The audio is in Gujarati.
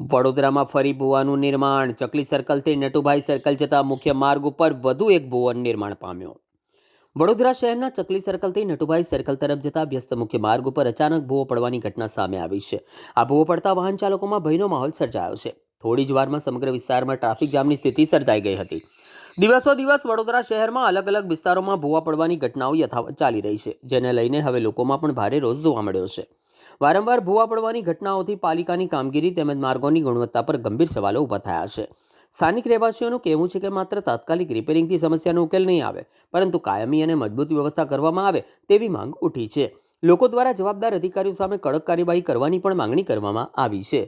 વડોદરામાં ફરી ભુવાનું નિર્માણ. ચકલી સર્કલથી નટુભાઈ સર્કલ જતા મુખ્ય માર્ગ ઉપર વધુ એક ભુવન નિર્માણ પામ્યો. વડોદરા શહેરના ચકલી સર્કલથી નટુભાઈ સર્કલ તરફ જતા વ્યસ્ત મુખ્ય માર્ગ ઉપર અચાનક ભૂવો પડવાની ઘટના સામે આવી છે. આ ભૂવો પડતા વાહન ચાલકોમાં ભયનો માહોલ સર્જાયો છે. થોડી જ વારમાં સમગ્ર વિસ્તારમાં ટ્રાફિક જામની સ્થિતિ સર્જાઈ ગઈ હતી. દિવસો દિવસ વડોદરા શહેરમાં અલગ અલગ વિસ્તારોમાં ભૂવા પડવાની ઘટનાઓ યથાવત ચાલી રહી છે, જેને લઈને હવે લોકોમાં પણ ભારે રોષ જોવા મળ્યો છે. વારંવાર ભૂવા પડવાની ઘટનાઓથી પાલિકાની કામગીરી તેમજ માર્ગોની ગુણવત્તા પર ગંભીર સવાલો ઊભા થયા છે. સ્થાનિક રહેવાસીઓનું કહેવું છે કે માત્ર તાત્કાલિક રિપેરિંગથી સમસ્યાનો ઉકેલ નહીં આવે, પરંતુ કાયમી અને મજબૂત વ્યવસ્થા કરવામાં આવે તેવી માંગ ઉઠી છે. લોકો દ્વારા જવાબદાર અધિકારીઓ સામે કડક કાર્યવાહી કરવાની પણ માંગણી કરવામાં આવી છે.